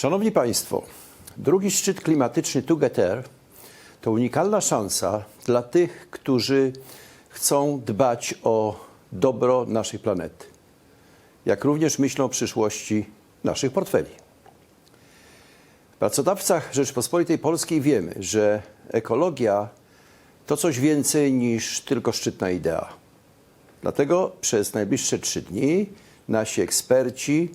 Szanowni Państwo, drugi szczyt klimatyczny Together to unikalna szansa dla tych, którzy chcą dbać o dobro naszej planety, jak również myślą o przyszłości naszych portfeli. W pracodawcach Rzeczypospolitej Polskiej wiemy, że ekologia to coś więcej niż tylko szczytna idea. Dlatego przez najbliższe trzy dni nasi eksperci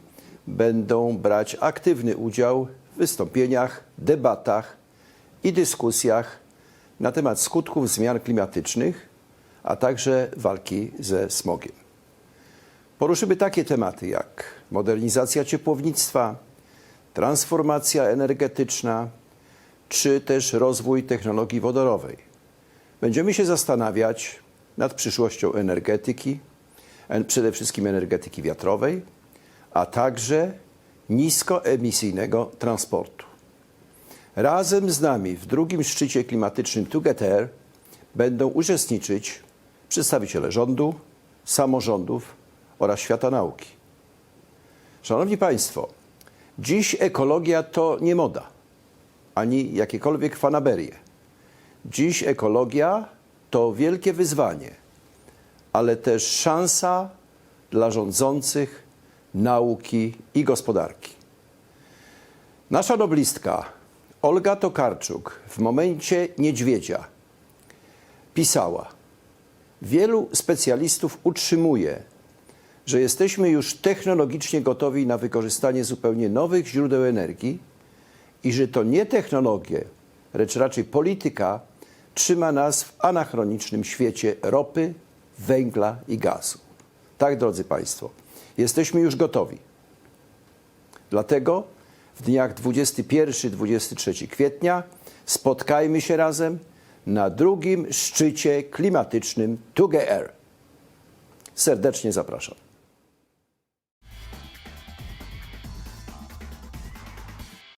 będą brać aktywny udział w wystąpieniach, debatach i dyskusjach na temat skutków zmian klimatycznych, a także walki ze smogiem. Poruszymy takie tematy jak modernizacja ciepłownictwa, transformacja energetyczna, czy też rozwój technologii wodorowej. Będziemy się zastanawiać nad przyszłością energetyki, en- przede wszystkim energetyki wiatrowej, a także niskoemisyjnego transportu. Razem z nami w drugim szczycie klimatycznym Together będą uczestniczyć przedstawiciele rządu, samorządów oraz świata nauki. Szanowni Państwo, dziś ekologia to nie moda, ani jakiekolwiek fanaberie. Dziś ekologia to wielkie wyzwanie, ale też szansa dla rządzących, nauki i gospodarki. Nasza noblistka Olga Tokarczuk w momencie niedźwiedzia pisała: Wielu specjalistów utrzymuje, że jesteśmy już technologicznie gotowi na wykorzystanie zupełnie nowych źródeł energii i że to nie technologie, lecz raczej polityka trzyma nas w anachronicznym świecie ropy, węgla i gazu. Tak, drodzy Państwo, jesteśmy już gotowi. Dlatego w dniach 21-23 kwietnia spotkajmy się razem na drugim szczycie klimatycznym Together. Serdecznie zapraszam.